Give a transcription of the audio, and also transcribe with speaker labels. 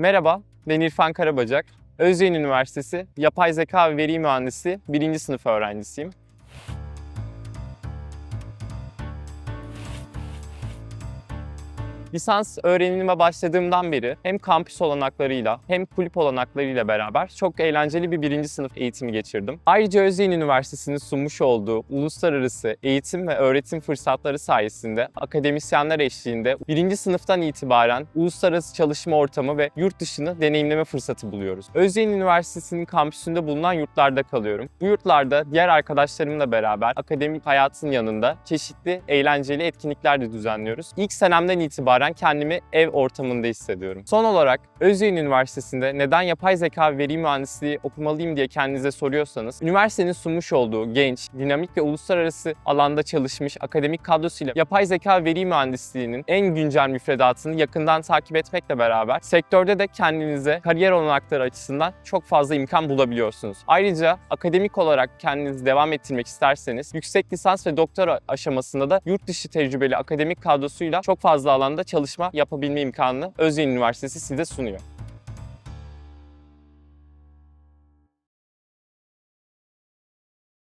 Speaker 1: Merhaba, ben İrfan Karabacak. Özyeğin Üniversitesi Yapay Zeka ve Veri Mühendisi 1. sınıf öğrencisiyim. Lisans öğrenimime başladığımdan beri hem kampüs olanaklarıyla hem kulüp olanaklarıyla beraber çok eğlenceli bir birinci sınıf eğitimi geçirdim. Ayrıca Özyeğin Üniversitesi'nin sunmuş olduğu uluslararası eğitim ve öğretim fırsatları sayesinde akademisyenler eşliğinde birinci sınıftan itibaren uluslararası çalışma ortamı ve yurt dışını deneyimleme fırsatı buluyoruz. Özyeğin Üniversitesi'nin kampüsünde bulunan yurtlarda kalıyorum. Bu yurtlarda diğer arkadaşlarımla beraber akademik hayatın yanında çeşitli eğlenceli etkinlikler de düzenliyoruz. İlk senemden itibaren kendimi ev ortamında hissediyorum. Son olarak Özyeğin Üniversitesi'nde neden yapay zeka ve veri mühendisliği okumalıyım diye kendinize soruyorsanız, üniversitenin sunmuş olduğu genç, dinamik ve uluslararası alanda çalışmış akademik kadrosuyla yapay zeka ve veri mühendisliğinin en güncel müfredatını yakından takip etmekle beraber sektörde de kendinize kariyer olanakları açısından çok fazla imkan bulabiliyorsunuz. Ayrıca akademik olarak kendinizi devam ettirmek isterseniz yüksek lisans ve doktora aşamasında da yurt dışı tecrübeli akademik kadrosuyla çok fazla alanda çalışma yapabilme imkanını Özyeğin Üniversitesi size sunuyor.